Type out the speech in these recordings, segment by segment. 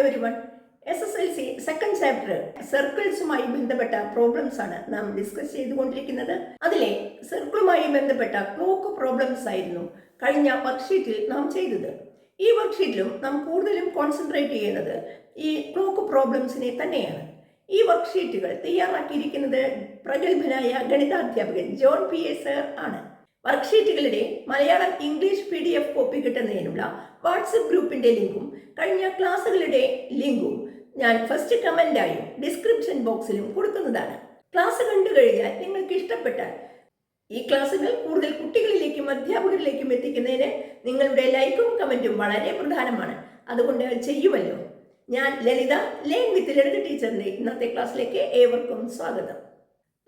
Every one S S L C second chapter സർക്കിൾസുമായി ബന്ധപ്പെട്ട problems ആണ് നാം ഡിസ്കസ് ചെയ്തുകൊണ്ടിരിക്കുന്നത്. അതിലെ സർക്കിളുമായി ബന്ധപ്പെട്ട ക്ലോക്ക് പ്രോബ്ലംസ് ആയിരുന്നു കഴിഞ്ഞ വർക്ക്ഷീറ്റിൽ നാം ചെയ്തത്. ഈ വർക്ക്ഷീറ്റിലും നാം കൂടുതലും കോൺസെൻട്രേറ്റ് ചെയ്യുന്നത് ഈ ക്ലോക്ക് പ്രോബ്ലംസിനെ തന്നെയാണ്. ഈ വർക്ക്ഷീറ്റുകൾ തയ്യാറാക്കിയിരിക്കുന്നത് പ്രഗത്ഭനായ ഗണിതാധ്യാപകൻ ജോൺ പി എ സർ ആണ്. വർക്ക്ഷീറ്റുകളുടെ Malayalam English P D F copy കിട്ടുന്നതിനുള്ള WhatsApp ഗ്രൂപ്പിന്റെ ലിങ്കും കഴിഞ്ഞ ക്ലാസ്സുകളുടെ ലിങ്കും ഞാൻ ഫസ്റ്റ് കമന്റായും ഡിസ്ക്രിപ്ഷൻ ബോക്സിലും കൊടുക്കുന്നതാണ്. ക്ലാസ് കണ്ടു കഴിഞ്ഞാൽ നിങ്ങൾക്ക് ഇഷ്ടപ്പെട്ടാൽ ഈ ക്ലാസ്സുകൾ കൂടുതൽ കുട്ടികളിലേക്കും അധ്യാപകരിലേക്കും എത്തിക്കുന്നതിന് നിങ്ങളുടെ ലൈക്കും കമന്റും വളരെ പ്രധാനമാണ്. അതുകൊണ്ട് ചെയ്യുമല്ലോ. ഞാൻ ലളിത ലേൺ വിത്ത് ലളിത ടീച്ചറിന്റെ ഇന്നത്തെ ക്ലാസ്സിലേക്ക് ഏവർക്കും സ്വാഗതം.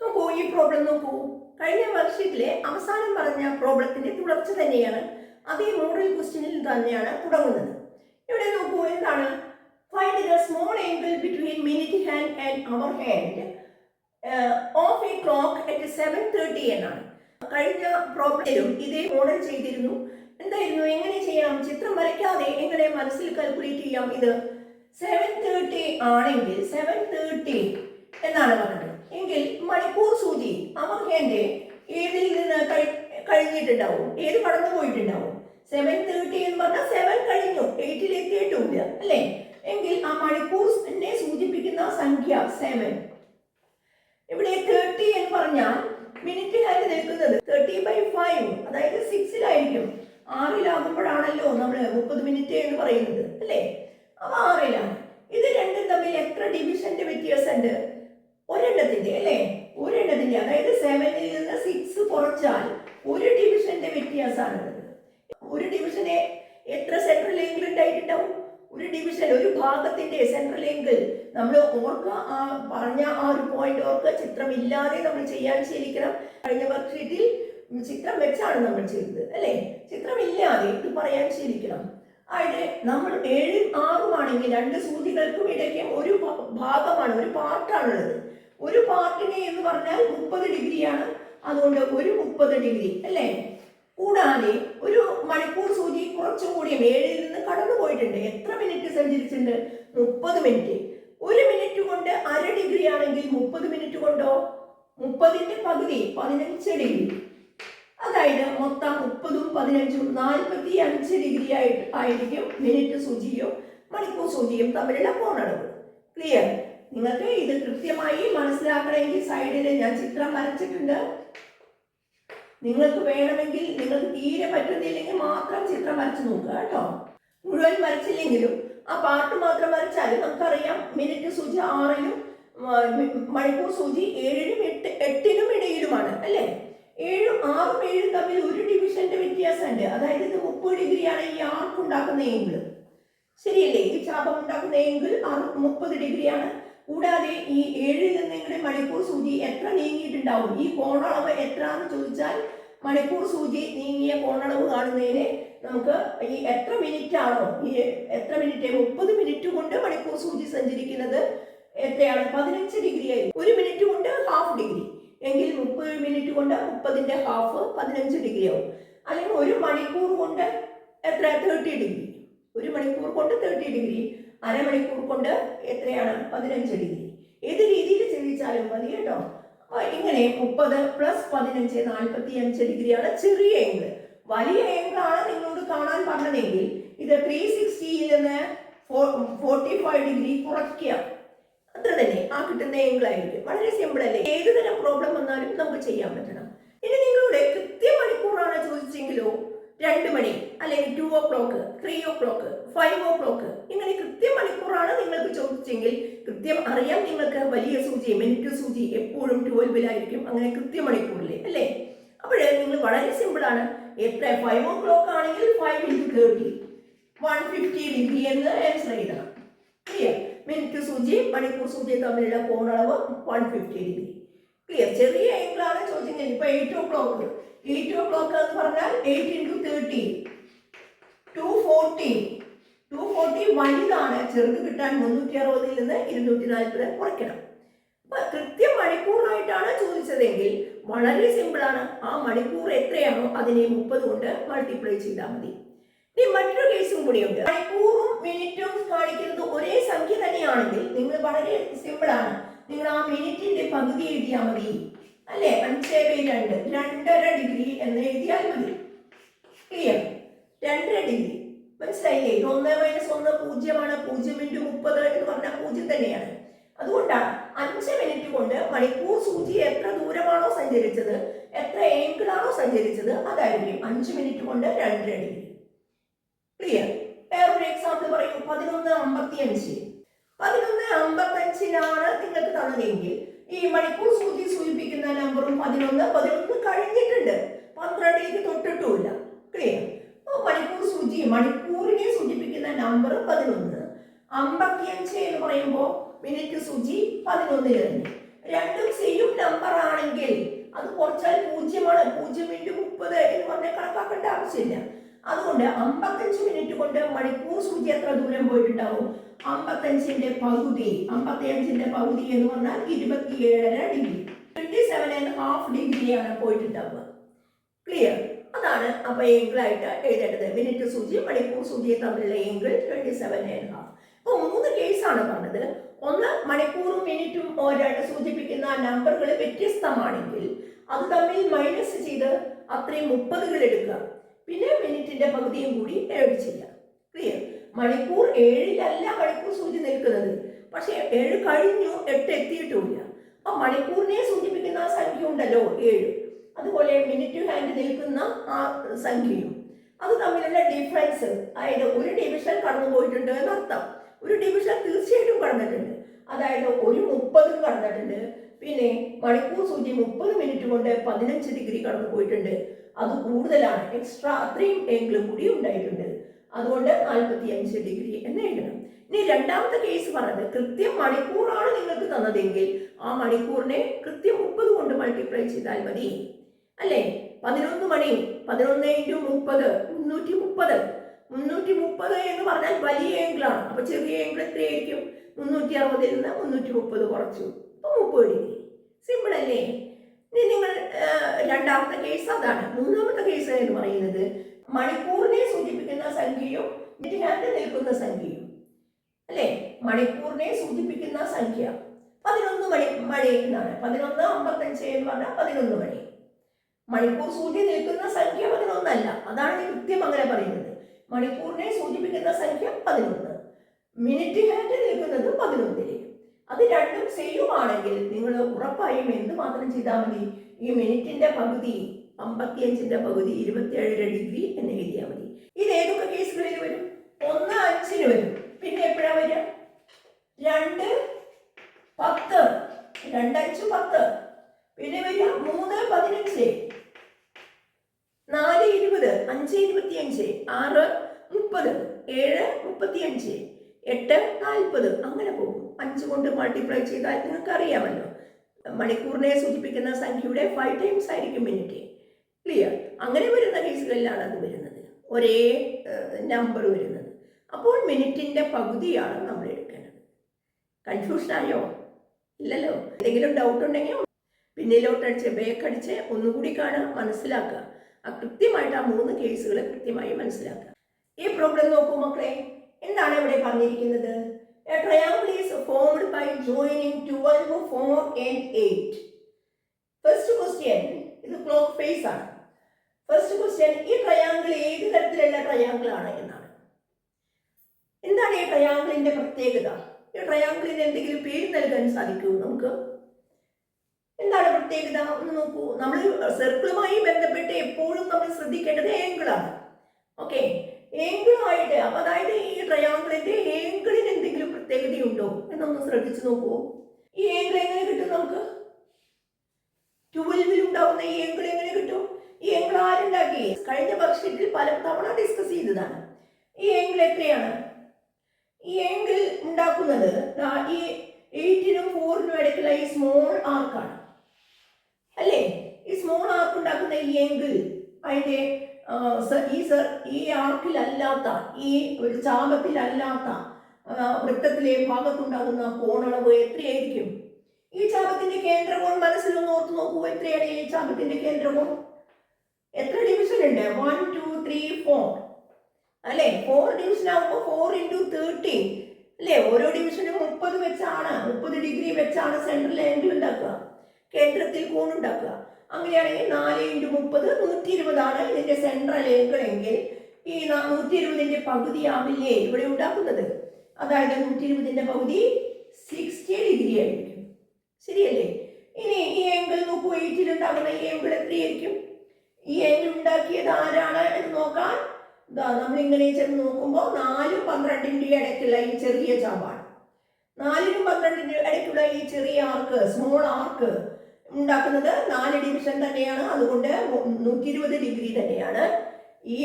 നോക്കൂ ഈ പ്രോബ്ലം നോക്കൂ. കഴിഞ്ഞ വർഷത്തിലെ അവസാനം പറഞ്ഞ പ്രോബ്ലത്തിന്റെ തുടർച്ച തന്നെയാണ്. അതേ മോഡൽ ക്വസ്റ്റ്യനിൽ തന്നെയാണ് തുടങ്ങുന്നത്. ഇവിടെ നോക്കൂ എന്താണ്? Find the small angle between minute hand and hour hand of a clock at seven thirty എന്നാണ്. കഴിഞ്ഞ പ്രോബ്ലത്തിലും ഇതേ മോഡൽ ചെയ്തിരുന്നു. എന്തായിരുന്നു? എങ്ങനെ ചെയ്യാം? ചിത്രം വരയ്ക്കാതെ എങ്ങനെ മനസ്സിൽ കാൽക്കുലേറ്റ് ചെയ്യാം ഇത്? സെവൻ തേർട്ടി ആണെങ്കിൽ സെവൻ തേർട്ടി എന്നാണ് പറഞ്ഞത്. എങ്കിൽ മണിക്കൂർ സൂചി അവർ ഹാൻഡ് ഏതിൽ നിന്ന് കഴി- കഴിഞ്ഞിട്ടുണ്ടാവും. ഏത് കടന്നു പോയിട്ടുണ്ടാവും? സെവൻ തേർട്ടി എന്ന് പറഞ്ഞാൽ സെവൻ കഴിഞ്ഞു. എയ്റ്റിൽ എത്തിയിട്ടുമില്ല അല്ലേ? എങ്കിൽ ആ മണിക്കൂർ എന്നെ സൂചിപ്പിക്കുന്ന സംഖ്യ സെവൻ ഇവിടെ തേർട്ടി എന്ന് പറഞ്ഞാൽ മിനിറ്റിലായിട്ട് നിൽക്കുന്നത് തേർട്ടി ബൈ ഫൈവ് അതായത് സിക്സിലായിരിക്കും ആറിലാകുമ്പോഴാണല്ലോ നമ്മൾ മുപ്പത് മിനിറ്റ് എന്ന് പറയുന്നത് അല്ലേ? അപ്പൊ ആറിലാണ്. ഇത് രണ്ടും തമ്മിൽ എത്ര ഡിവിഷന്റെ വ്യത്യാസമുണ്ട്? ഒരെണ്ണത്തിന്റെ അല്ലേ? ഒരെണ്ണത്തിന്റെ. അതായത് സെവനിൽ നിന്ന് സിക്സ് കുറച്ചാൽ വ്യത്യാസമാണുള്ളത് ഒരു ഡിവിഷനെ എത്ര സെൻട്രൽ ഏംഗിൾ ഉണ്ടായിട്ടുണ്ടാവും? ഒരു ഡിവിഷൻ ഒരു ഭാഗത്തിന്റെ സെൻട്രൽ ഏംഗിൾ നമ്മൾ ഓർക്കുക ആ പറഞ്ഞ ആ ഒരു പോയിന്റ് ഓർക്കുക. ചിത്രം ഇല്ലാതെ നമ്മൾ ചെയ്യാൻ ശീലിക്കണം കഴിഞ്ഞ വർഷത്തിൽ ചിത്രം വെച്ചാണ് നമ്മൾ ചെയ്തത് അല്ലേ? ചിത്രം ഇല്ലാതെ ഇത് പറയാൻ ശീലിക്കണം അവിടെ നമ്മൾ ഏഴും ആറുമാണെങ്കിൽ രണ്ട് സൂചികൾക്കും ഇടയ്ക്ക് ഒരു ഭാഗമാണ് ഒരു പാർട്ടാണുള്ളത് ഒരു പാർട്ടിനെ എന്ന് പറഞ്ഞാൽ മുപ്പത് ഡിഗ്രിയാണ് അതുകൊണ്ട് ഒരു മുപ്പത് ഡിഗ്രി അല്ലേ? കൂടാതെ ഒരു മണിക്കൂർ സൂചി കുറച്ചും കൂടി ഏഴിൽ നിന്ന് കടന്നു പോയിട്ടുണ്ട്. എത്ര മിനിറ്റ് സഞ്ചരിച്ചിട്ടുണ്ട്? മുപ്പത് മിനിറ്റ് ഒരു മിനിറ്റ് കൊണ്ട് അര ഡിഗ്രി ആണെങ്കിൽ മുപ്പത് മിനിറ്റ് കൊണ്ടോ? മുപ്പതിന്റെ പകുതി പതിനഞ്ച് ഡിഗ്രി അതായത് മൊത്തം മുപ്പതും പതിനഞ്ചും നാൽപ്പത്തി അഞ്ച് ഡിഗ്രി ആയിട്ട് ആയിരിക്കും മിനിറ്റ് സൂചിയും മണിക്കൂർ സൂചിയും തമ്മിലുള്ള കോണളവ് ക്ലിയർ നിങ്ങൾക്ക് ഇത് കൃത്യമായി മനസ്സിലാക്കണമെങ്കിൽ സൈഡിൽ ഞാൻ ചിത്രം വരച്ചിട്ടുണ്ട്. നിങ്ങൾക്ക് വേണമെങ്കിൽ നിങ്ങൾക്ക് തീരെ പറ്റുന്നില്ലെങ്കിൽ മാത്രം ചിത്രം വരച്ച് നോക്കുക കേട്ടോ. മുഴുവൻ വരച്ചില്ലെങ്കിലും ആ പാട്ട് മാത്രം വരച്ചാലും നമുക്കറിയാം മിനിറ്റ് സൂചി ആറിലും മണിക്കൂർ സൂചി ഏഴിനും എട്ട് എട്ടിനും ഇടയിലുമാണ് അല്ലേ? ഏഴും ആറും ഏഴും തമ്മിൽ ഒരു ഡിവിഷന്റെ വ്യത്യാസമുണ്ട്. അതായത് ഇത് മുപ്പത് ഡിഗ്രിയാണ് ഈ ആർക്ക് ഉണ്ടാക്കുന്ന ഏങ്കിൾ ശരിയല്ലേ? ഈ ചാപം ഉണ്ടാക്കുന്ന ഏങ്കിൾ മുപ്പത് ഡിഗ്രിയാണ്. കൂടാതെ ഈ ഏഴിൽ നിന്ന് നിങ്ങളുടെ മണിക്കൂർ സൂചി എത്ര നീങ്ങിയിട്ടുണ്ടാവും? ഈ കോണളവ് എത്ര എന്ന് ചോദിച്ചാൽ മണിക്കൂർ സൂചി നീങ്ങിയ കോണളവ് കാണുന്നതിന് നമുക്ക് ഈ എത്ര മിനിറ്റ് ആണോ ഈ എത്ര മിനിറ്റ്? മുപ്പത് മിനിറ്റ് കൊണ്ട് മണിക്കൂർ സൂചി സഞ്ചരിക്കുന്നത് എത്രയാണ്? പതിനഞ്ച് ഡിഗ്രി ആയി. ഒരു മിനിറ്റ് കൊണ്ട് ഹാഫ് ഡിഗ്രി. എങ്കിൽ മുപ്പത് മിനിറ്റ് കൊണ്ട് മുപ്പതിന്റെ ഹാഫ് പതിനഞ്ച് ഡിഗ്രി ആവും. അല്ലെങ്കിൽ ഒരു മണിക്കൂർ കൊണ്ട് എത്ര? Thirty degree. ഒരു മണിക്കൂർ കൊണ്ട് തേർട്ടി ഡിഗ്രി. അരമണിക്കൂർ കൊണ്ട് എത്രയാണ്? പതിനഞ്ച് ഡിഗ്രി. ഏത് രീതിയിൽ ചിന്തിച്ചാലും മതി കേട്ടോ. ഇങ്ങനെ മുപ്പത് പ്ലസ് പതിനഞ്ച് നാൽപ്പത്തി അഞ്ച് ഡിഗ്രിയാണ് ചെറിയ ഏങ്കിൾ വലിയ ഏങ്കിളാണ് നിങ്ങളോട് കാണാൻ പറഞ്ഞതെങ്കിൽ ഇത് ത്രീ സിക്സ്റ്റിയിൽ നിന്ന് ഫോർട്ടി ഫൈവ് ഡിഗ്രി കുറയ്ക്കുക. അത്ര തന്നെ. ആ കിട്ടുന്ന ഏങ്കിൾ ആയിരിക്കും. വളരെ സിമ്പിൾ അല്ലേ? ഏത് തരം പ്രോബ്ലം വന്നാലും നമുക്ക് ചെയ്യാൻ പറ്റണം. ഇനി നിങ്ങളുടെ കൃത്യ മണിക്കൂറാണ് ചോദിച്ചെങ്കിലോ രണ്ട് മണി അല്ലെങ്കിൽ two o'clock three o'clock five o'clock ഇങ്ങനെ കൃത്യം മണിക്കൂറാണ് നിങ്ങൾക്ക് ചോദിച്ചെങ്കിൽ കൃത്യം അറിയാം നിങ്ങൾക്ക് വലിയ സൂചി മിനിറ്റ് സൂചി എപ്പോഴും ട്വൽവിലായിരിക്കും അങ്ങനെ കൃത്യം മണിക്കൂറിൽ അല്ലേ? അപ്പോഴേ നിങ്ങൾ വളരെ സിമ്പിളാണ് എത്ര? ഫൈവ് ഓ ക്ലോക്ക് ആണെങ്കിൽ five into thirty one fifty degree എന്ന് ആൻസർ ചെയ്യണം ക്ലിയർ മിനിറ്റ് സൂചി മണിക്കൂർ സൂചി തമ്മിലുള്ള കോണളവ് വൺ ഫിഫ്റ്റി ഡിഗ്രി. ക്ലിയർ ചെറിയ ആംഗിളാണ് ചോദിച്ചത്? ഇപ്പൊ eight o'clock eight o'clock എന്ന് പറഞ്ഞാൽ eight into thirty two forty two forty വലുതാണ്. ചെറുത് കിട്ടാൻ മുന്നൂറ്റി അറുപതിൽ നിന്ന് ഇരുന്നൂറ്റി നാൽപ്പത് കുറയ്ക്കണം. അപ്പൊ കൃത്യം മണിക്കൂറായിട്ടാണ് ചോദിച്ചതെങ്കിൽ വളരെ സിമ്പിളാണ് ആ മണിക്കൂർ എത്രയാണോ അതിനെ മുപ്പത് കൊണ്ട് മൾട്ടിപ്ലൈ ചെയ്താൽ മതി. ഇനി മറ്റൊരു കേസും കൂടിയുണ്ട് മണിക്കൂറും മിനിറ്റും കാണിക്കുന്നത് ഒരേ സംഖ്യ തന്നെയാണെങ്കിൽ നിങ്ങൾ വളരെ സിമ്പിൾ ആണ്. നിങ്ങൾ ആ മിനിറ്റിന്റെ പകുതി എഴുതിയാൽ മതി. അല്ലേ? അഞ്ചേ ബൈ രണ്ട്. രണ്ടര ഡിഗ്രി എന്ന് എഴുതിയാൽ മതി. ക്ലിയർ രണ്ടര ഡിഗ്രി മനസ്സിലായില്ലേ? ഒന്ന് മൈനസ് ഒന്ന് പൂജ്യമാണ്. പൂജ്യം ഇന്റു മുപ്പത് എന്ന് പറഞ്ഞാൽ പൂജ്യം തന്നെയാണ്. അതുകൊണ്ടാണ് അഞ്ച് മിനിറ്റ് കൊണ്ട് മണിക്കൂർ സൂചി എത്ര ദൂരമാണോ സഞ്ചരിച്ചത് എത്ര ഏങ്കിളാണോ സഞ്ചരിച്ചത് അതായിരിക്കും അഞ്ച് മിനിറ്റ് കൊണ്ട് രണ്ടര ഡിഗ്രി ക്ലിയർ വേറൊരു എക്സാമ്പിൾ പറയൂ. പതിനൊന്ന് അമ്പത്തിയഞ്ച്. പതിനൊന്ന് അമ്പത്തഞ്ചിനാണ് നിങ്ങൾക്ക് തന്നതെങ്കിൽ ഈ മണിക്കൂർ സൂചി സൂചിപ്പിക്കുന്ന നമ്പറും പതിനൊന്ന് പതിനൊന്ന് കഴിഞ്ഞിട്ടുണ്ട്. പന്ത്രണ്ടിലേക്ക് തൊട്ടിട്ടുമില്ല. ക്ലിയർ അപ്പോൾ മണിക്കൂർ സൂചി മണിക്കൂറിനെ സൂചിപ്പിക്കുന്ന നമ്പർ പതിനൊന്ന്. അമ്പത്തിയഞ്ച് എന്ന് പറയുമ്പോൾ മിനിറ്റ് സൂചി പതിനൊന്നിൽ തന്നെ. രണ്ടും സെയിം നമ്പർ ആണെങ്കിൽ അത് കുറച്ചാൽ പൂജ്യമാണ്. പൂജ്യം മിനിറ്റ് മുപ്പത് എന്ന് പറഞ്ഞാൽ കണക്കാക്കേണ്ട ആവശ്യമില്ല. അതുകൊണ്ട് അമ്പത്തഞ്ച് മിനിറ്റ് കൊണ്ട് മണിക്കൂർ സൂചി എത്ര ദൂരം പോയിട്ടുണ്ടാവും? അമ്പത്തഞ്ചിന്റെ പകുതി അമ്പത്തിയഞ്ചിന്റെ പകുതി എന്ന് പറഞ്ഞാൽ ഇരുപത്തിയേഴര degree. Twenty seven and half ഡിഗ്രിയാണ് പോയിട്ടുണ്ടാവുക. ക്ലിയർ അതാണ് അപ്പൊ ഏങ്കിളായിട്ട് എഴുതേണ്ടത്. മിനിറ്റ് സൂചി മണിക്കൂർ സൂചി തമ്മിലുള്ള angle twenty seven and half അപ്പോൾ മൂന്ന് കേസാണ് പറഞ്ഞത്. ഒന്ന് മണിക്കൂറും മിനിറ്റും ഓരോട്ട് സൂചിപ്പിക്കുന്ന നമ്പറുകൾ വ്യത്യസ്തമാണെങ്കിൽ അത് തമ്മിൽ മൈനസ് ചെയ്ത് അത്രയും മുപ്പതുകൾ എടുക്കുക. പിന്നെ മിനിറ്റിന്റെ പകുതിയും കൂടി ചെയ്യുക. ക്ലിയർ മണിക്കൂർ ഏഴിലല്ല മണിക്കൂർ സൂചി നിൽക്കുന്നത്. പക്ഷേ ഏഴ് കഴിഞ്ഞു എട്ട് എത്തിയിട്ടുമില്ല. അപ്പൊ മണിക്കൂറിനെ സൂചിപ്പിക്കുന്ന ആ സംഖ്യ ഉണ്ടല്ലോ ഏഴ്. അതുപോലെ മിനിറ്റ് ഹാൻഡ് നിൽക്കുന്ന ആ സംഖ്യയും. അത് തമ്മിലുള്ള ഡിഫറൻസ് അതായത് ഒരു ഡിവിഷൻ കടന്നു പോയിട്ടുണ്ട് എന്നർത്ഥം. ഒരു ഡിവിഷൻ തീർച്ചയായിട്ടും കടന്നിട്ടുണ്ട്. അതായത് ഒരു മുപ്പതും കടന്നിട്ടുണ്ട്. പിന്നെ മണിക്കൂർ സൂചി മുപ്പത് മിനിറ്റ് കൊണ്ട് പതിനഞ്ച് ഡിഗ്രി കടന്നു പോയിട്ടുണ്ട് അത് കൂടുതലാണ്. എക്സ്ട്രാ അത്രയും എങ്കിലും കൂടി ഉണ്ടായിട്ടുണ്ട്. അതുകൊണ്ട് നാൽപ്പത്തി അഞ്ച് ഡിഗ്രി എന്ന് എഴുതണം. ഇനി രണ്ടാമത്തെ കേസ് പറഞ്ഞത് കൃത്യം മണിക്കൂറാണ് നിങ്ങൾക്ക് തന്നതെങ്കിൽ ആ മണിക്കൂറിനെ കൃത്യം മുപ്പത് കൊണ്ട് മൾട്ടിപ്ലൈ ചെയ്താൽ മതി. അല്ലേ? പതിനൊന്ന് മണി പതിനൊന്ന് ഇന്റു മുപ്പത് മുന്നൂറ്റി മുപ്പത്. മുന്നൂറ്റി മുപ്പത് എന്ന് പറഞ്ഞാൽ വലിയ ഏങ്കിളാണ് അപ്പൊ ചെറിയ ഏങ്കിൾ എത്രയായിരിക്കും? മുന്നൂറ്റി അറുപതിൽ നിന്ന് മുന്നൂറ്റി മുപ്പത് കുറച്ചു. അപ്പൊ മുപ്പത് ഡിഗ്രി. സിമ്പിൾ അല്ലേ? ഇനി നിങ്ങൾ രണ്ടാമത്തെ കേസ് അതാണ്. മൂന്നാമത്തെ കേസ് എന്ന് പറയുന്നത് മണിക്കൂറിനെ സൂചിപ്പിക്കുന്ന സംഖ്യയും മിനിറ്റിനകത്ത് നിൽക്കുന്ന സംഖ്യയും. അല്ലേ? മണിക്കൂറിനെ സൂചിപ്പിക്കുന്ന സംഖ്യ. പതിനൊന്ന് മണി മണി എന്നാണ്. പതിനൊന്ന് അമ്പത്തഞ്ച് എന്ന് പറഞ്ഞാൽ പതിനൊന്ന് മണി. മണിക്കൂർ സൂചി നിൽക്കുന്ന സംഖ്യ പതിനൊന്നല്ല. അതാണ് കൃത്യം അങ്ങനെ പറയുന്നത്. മണിക്കൂറിനെ സൂചിപ്പിക്കുന്ന സംഖ്യ പതിനൊന്ന്. മിനിറ്റ് ഹാൻഡ് നിൽക്കുന്നത് പതിനൊന്നിൽ അത് രണ്ടും സെയിം ആണെങ്കിൽ നിങ്ങൾ ഉറപ്പായും എന്ത് മാത്രം ചെയ്താൽ മതി? ഈ മിനിറ്റിന്റെ പകുതി അമ്പത്തിയഞ്ചിന്റെ പകുതി ഇരുപത്തിയേഴര ഡിഗ്രി എന്ന് എഴുതിയാൽ മതി. ഇത് ഏതൊക്കെ കേസുകളിൽ വരും. ഒന്ന് അഞ്ചിന് വരും. പിന്നെ എപ്പോഴാ വരിക? രണ്ട് പത്ത്. രണ്ടഞ്ച് പത്ത്. പിന്നെ വരിക മൂന്ന് പതിനഞ്ച്. നാല് ഇരുപത്. അഞ്ച് ഇരുപത്തിയഞ്ച്. ആറ് മുപ്പത്. ഏഴ് മുപ്പത്തിയഞ്ച്. എട്ട് നാൽപ്പത്. അങ്ങനെ പോകും. അഞ്ച് കൊണ്ട് മൾട്ടിപ്ലൈ ചെയ്താൽ നിങ്ങൾക്ക് അറിയാമല്ലോ മണിക്കൂറിനെ സൂചിപ്പിക്കുന്ന സംഖ്യയുടെ ഫൈവ് ടൈംസ് ആയിരിക്കും മിനിറ്റ് ക്ലിയർ അങ്ങനെ വരുന്ന കേസുകളിലാണ് അത് വരുന്നത്. ഒരേ നമ്പർ വരുന്നത്. അപ്പോൾ മിനിറ്റിന്റെ പകുതിയാണ് നമ്മൾ എടുക്കേണ്ടത്. കൺഫ്യൂഷൻ ആയോ? ഇല്ലല്ലോ. എന്തെങ്കിലും ഡൗട്ട് ഉണ്ടെങ്കിൽ പിന്നിലോട്ടടിച്ച് ബേക്കടിച്ച് ഒന്നുകൂടി കാണുക മനസ്സിലാക്കുക. ആ കൃത്യമായിട്ട് ആ മൂന്ന് കേസുകൾ കൃത്യമായി മനസ്സിലാക്കുക. ഈ പ്രോബ്ലം നോക്കൂ മക്കളെ. എന്താണ് ഇവിടെ പറഞ്ഞിരിക്കുന്നത്? A triangle is formed by joining 12, 4 and 8. First question, ഇത് ക്ലോക്ക് ഫേസ് ആണ്. ഫസ്റ്റ് ക്വസ്റ്റ്യൻ ഈ ട്രയാങ്കിൾ ഏത് തരത്തിലുള്ള ട്രയാങ്കിൾ ആണ് എന്നാണ്. എന്താണ് ഈ ട്രയാങ്കിളിന്റെ പ്രത്യേകത? ഈ ട്രയാങ്കിളിന് എന്തെങ്കിലും പേര് നൽകാൻ സാധിക്കൂ നമുക്ക്? എന്താണ് പ്രത്യേകത? ഒന്ന് നോക്കൂ. നമ്മൾ സർക്കിളുമായി ബന്ധപ്പെട്ട് എപ്പോഴും നമ്മൾ ശ്രദ്ധിക്കേണ്ടത് ഏങ്കിളാണ് ഓക്കെ ഏങ്കിളുമായിട്ട് അപ്പൊ അതായത് ഈ ട്രയാങ്കിളിന്റെ ഏങ്കിളിന് എന്തെങ്കിലും പ്രത്യേകതയുണ്ടോ എന്നൊന്ന് ശ്രദ്ധിച്ചു നോക്കൂ. ഈ ഏങ്കിൾ എങ്ങനെ കിട്ടും നമുക്ക്? ട്വൽവിൽ ഉണ്ടാവുന്ന ഈ ഏങ്കിൾ എങ്ങനെ കിട്ടും? ഈ ഏങ്കിൾ ആരുണ്ടാക്കി? കഴിഞ്ഞ വർഷത്തിൽ പല തവണ ഡിസ്കസ് ചെയ്തതാണ്. ഈ ആംഗിൾ എത്രയാണ്? ഈ ആംഗിൾ ഉണ്ടാക്കുന്നത് ഈ എയ്റ്റിനും ഫോറിനും ഇടയ്ക്കുള്ള ഈ സ്മോൾ ആർക്കാണ് അല്ലേ? ഈ സ്മോൾ ആർക്ക് ഉണ്ടാക്കുന്ന ഈ ആംഗിൾ അതിന്റെ ഈ സർ ഈ ആർക്കിലല്ലാത്ത ഈ ഒരു ചാപത്തിലല്ലാത്ത വൃത്തത്തിലെ ഭാഗത്തുണ്ടാകുന്ന കോണളവ് എത്രയായിരിക്കും? ഈ ചാപത്തിന്റെ കേന്ദ്രകോൺ മനസ്സിലൊന്ന് ഓർത്ത് നോക്കൂ. എത്രയാണ് ഈ ചാപത്തിന്റെ കേന്ദ്രകോൺ? എത്ര ഡിവിഷൻ ഉണ്ട്? വൺ ടു ത്രീ ഫോർ അല്ലെ? ഫോർ ഡിവിഷൻ ആകുമ്പോൾ ഫോർ ഇന്റു തേർട്ടി അല്ലേ? ഓരോ ഡിവിഷനും മുപ്പത് വെച്ചാണ്. മുപ്പത് ഡിഗ്രി വെച്ചാണ് സെൻട്രൽ എൻഡ് ഉണ്ടാക്കുക. കേന്ദ്രത്തിൽ കോണുണ്ടാക്കുക അങ്ങനെയാണെങ്കിൽ നാല് ഇന്റു മുപ്പത് നൂറ്റി ഇരുപതാണ് ഇതിന്റെ സെൻട്രൽ ആംഗിൾ എങ്കിൽ ഈ നൂറ്റി ഇരുപതിന്റെ പകുതിയാവില്ലേ ഇവിടെ ഉണ്ടാക്കുന്നത്? അതായത് നൂറ്റി ഇരുപതിന്റെ പകുതി സിക്സ്റ്റി ഡിഗ്രി ആയിരിക്കും. ശരിയല്ലേ? ഇനി ഈ ആംഗിൾ നോക്കൂ. എയ്റ്റിൽ ഉണ്ടാകുന്ന ഈ എങ്കിൾ എത്രയായിരിക്കും? ഈ എൻ ഉണ്ടാക്കിയത് ആരാണ് എന്ന് നോക്കാൻ? ഇതാ നമ്മൾ ഇങ്ങനെ ചെന്ന് നോക്കുമ്പോൾ നാലും പന്ത്രണ്ടിന്റെ ഇടയ്ക്കുള്ള ഈ ചെറിയ ചാമ്പാണ് നാലിനും പന്ത്രണ്ടിന്റെ ഇടയ്ക്കുള്ള ഈ ചെറിയ ആർക്ക് സ്മോൾ ആർക്ക് ഉണ്ടാക്കുന്നത് നാല് ഡിവിഷൻ തന്നെയാണ്. അതുകൊണ്ട് നൂറ്റി ഇരുപത് ഡിഗ്രി തന്നെയാണ്. ഈ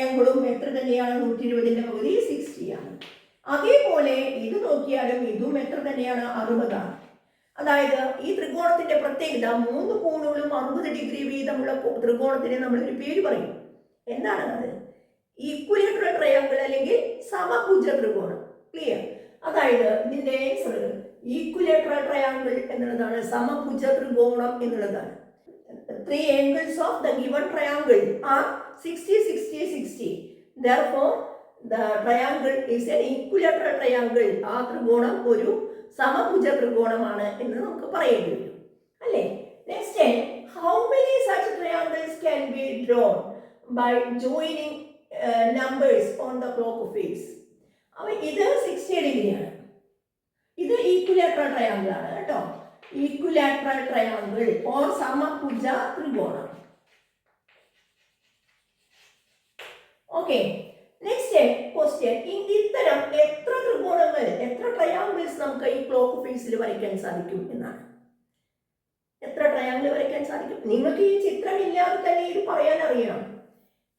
ആംഗിളും എത്ര തന്നെയാണ്? നൂറ്റി ഇരുപതിന്റെ പകുതി സിക്സ്റ്റി ആണ്. അതേപോലെ ഇത് നോക്കിയാലും ഇതും എത്ര തന്നെയാണ്? അറുപതാണ്. അതായത് ഈ ത്രികോണത്തിന്റെ പ്രത്യേകത മൂന്ന് കോണുകളും അറുപത് ഡിഗ്രി വീതമുള്ള ത്രികോണത്തിന് നമ്മൾ ഒരു പേര് പറയും. എന്താണ് അത്? ഈക്വലേറ്റർ ട്രയാങ്കിൾ അല്ലെങ്കിൽ സമഭുജ ത്രികോണം. ക്ലിയർ അതായത് ഇതിന്റെ ആൻസർ ഈക്വലേറ്റർ ട്രയാങ്കിൾ എന്നുള്ളതാണ് സമഭുജ ത്രികോണം എന്നുള്ളതാണ്. Three angles of the given triangle are 60 60 60 therefore the triangle is an equilateral triangle. ആ ത്രികോണം ഒരു സമഭുജ ത്രികോണമാണ് എന്ന് നമുക്ക് പറയേണ്ടി വരും. അല്ലേ? Next how many such triangles can be drawn by joining numbers on the the face അപ്പൊ ഇത് സിക്സ്റ്റി ഡിഗ്രിയാണ്. ഇത് ഈക്വലാട്രൽ ട്രയാങ്കിൾ ആണ് കേട്ടോ. ഈക്വലാട്രൽ ട്രയാങ്കിൾ ഓർ സമഭുജ ത്രികോണം. ഓക്കെ നെക്സ്റ്റ് ക്വസ്റ്റ്യൻ ഇത്തരം എത്ര ത്രികോണങ്ങൾ എത്ര ട്രയാങ്കിൾസ് നമുക്ക് ഈ ക്ലോക്ക് ഫേസിൽ വരയ്ക്കാൻ സാധിക്കും എന്നാണ്? എത്ര ട്രയാങ്കിൾ വരയ്ക്കാൻ സാധിക്കും? നിങ്ങൾക്ക് ഈ ചിത്രം ഇല്ലാതെ തന്നെ ഇത് പറയാൻ അറിയണം.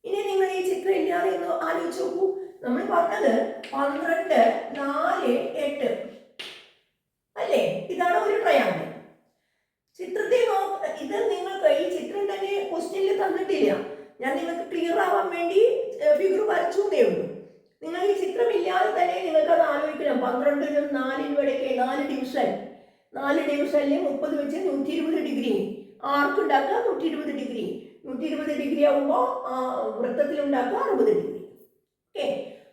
ഇനി നിങ്ങൾ ഈ ചിത്രം ഇല്ലാതെ ഒന്ന് ആലോചിച്ച് നോക്കൂ. നമ്മൾ പറഞ്ഞത് പന്ത്രണ്ട് നാല് എട്ട്. അല്ലേ? ഇതാണ് ഒരു ട്രയാങ്കിൾ ചിത്രത്തെ ഇത് നിങ്ങൾക്ക് ഈ ചിത്രം തന്നെ ക്വസ്റ്റ്യനിൽ തന്നിട്ടില്ല. ഞാൻ നിങ്ങൾക്ക് ക്ലിയർ ആവാൻ വേണ്ടി ഫിഗർ വരച്ചു എന്നേ ഉള്ളൂ. നിങ്ങൾ ഈ ചിത്രം ഇല്ലാതെ തന്നെ നിങ്ങൾക്ക് അത് ആലോചിക്കണം. പന്ത്രണ്ടിനും നാലിനും ഇടയ്ക്ക് നാല് ഡിവിഷൻ നാല് ഡിവിഷനിൽ മുപ്പത് വെച്ച് നൂറ്റി ഇരുപത് ഡിഗ്രി ആർക്ക് ഉണ്ടാക്കുക? നൂറ്റി ഇരുപത് ഡിഗ്രി നൂറ്റി ഇരുപത് ഡിഗ്രി ആകുമ്പോൾ വൃത്തത്തിൽ ഉണ്ടാക്കുക അറുപത് ഡിഗ്രി ഓക്കെ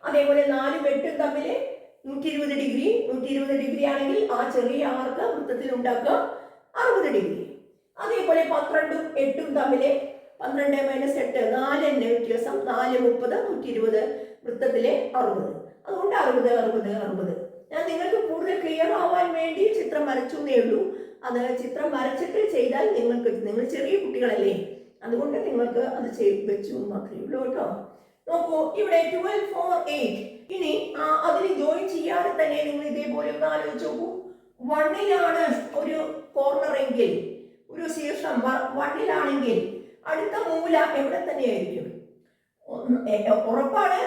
അതേപോലെ നാലും എട്ടും തമ്മിൽ നൂറ്റി ഇരുപത് ഡിഗ്രി നൂറ്റി ഇരുപത് ഡിഗ്രി ആണെങ്കിൽ ആ ചെറിയ ആർക്ക് വൃത്തത്തിൽ ഉണ്ടാക്കുക? അറുപത് ഡിഗ്രി അതേപോലെ പന്ത്രണ്ടും എട്ടും തമ്മിൽ പന്ത്രണ്ട് മൈനസ് എട്ട് നാല് എണ്ണ വ്യത്യാസം നാല് മുപ്പത് നൂറ്റി ഇരുപത് വൃത്തത്തിലെ അറുപത്. അതുകൊണ്ട് അറുപത് അറുപത് അറുപത്. ഞാൻ നിങ്ങൾക്ക് കൂടുതൽ ക്ലിയർ ആവാൻ വേണ്ടി ചിത്രം വരച്ചു എന്നേ ഉള്ളൂ. അത് ചിത്രം വരച്ചിട്ട് ചെയ്താൽ നിങ്ങൾക്ക് നിങ്ങൾ ചെറിയ കുട്ടികളല്ലേ അതുകൊണ്ട് നിങ്ങൾക്ക് അത് വെച്ചു മാത്രമേ ഉള്ളൂ കേട്ടോ. നോക്കൂ ഇവിടെ ട്വൽവ് ഫോർ എയ്റ്റ് ഇനി അതിന് ജോയിൻ ചെയ്യാതെ തന്നെ നിങ്ങൾ ഇതേപോലെ ഒന്ന് ആലോചിച്ച് നോക്കൂ. വണ്ണിലാണ് ഒരു കോർണർ എങ്കിൽ ഒരു ശീർഷം വണ്ണിലാണെങ്കിൽ അടുത്ത മൂല എവിടെ തന്നെയായിരിക്കും? ഉറപ്പാണ്